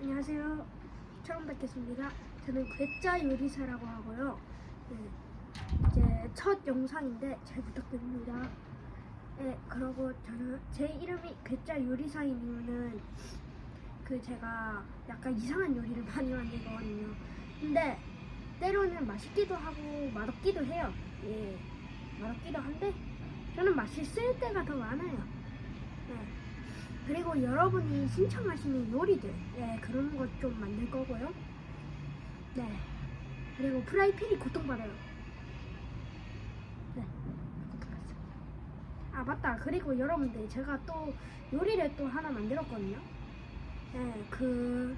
안녕하세요. 처음 뵙겠습니다. 저는 괴짜 요리사라고 하고요. 네, 이제 첫 영상인데 잘 부탁드립니다. 네, 그리고 저는 제 이름이 괴짜 요리사인 이유는 그 제가 약간 이상한 요리를 많이 만들거든요. 근데 때로는 맛있기도 하고 맛없기도 해요. 예, 맛없기도 한데 저는 맛있을 때가 더 많아요. 네. 그리고 여러분이 신청하시는 요리들, 예, 그런 것 좀 만들 거고요. 네. 그리고 프라이팬이 고통받아요. 네. 고통받습니다. 아, 맞다. 그리고 여러분들, 제가 또 요리를 또 하나 만들었거든요. 네, 그,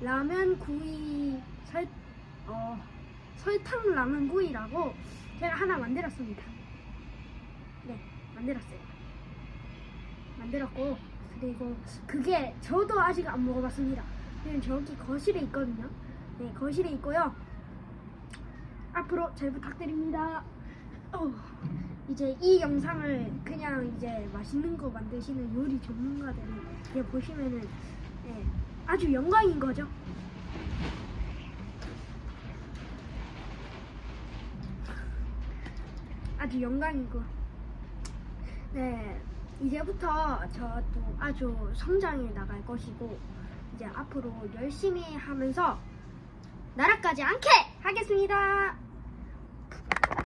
라면 구이, 설, 어, 설탕 라면 구이라고 제가 하나 만들었습니다. 네, 만들었어요. 만들었고 그리고 그게 저도 아직 안 먹어봤습니다. 지금 저기 거실에 있거든요. 네, 거실에 있고요. 앞으로 잘 부탁드립니다. 어, 이제 이 영상을 그냥 이제 맛있는 거 만드시는 요리 전문가들이 이제 보시면은 네, 아주 영광인 거죠. 아주 영광이고. 네, 이제부터 저도 아주 성장해 나갈 것이고, 이제 앞으로 열심히 하면서 나라까지 않게 하겠습니다.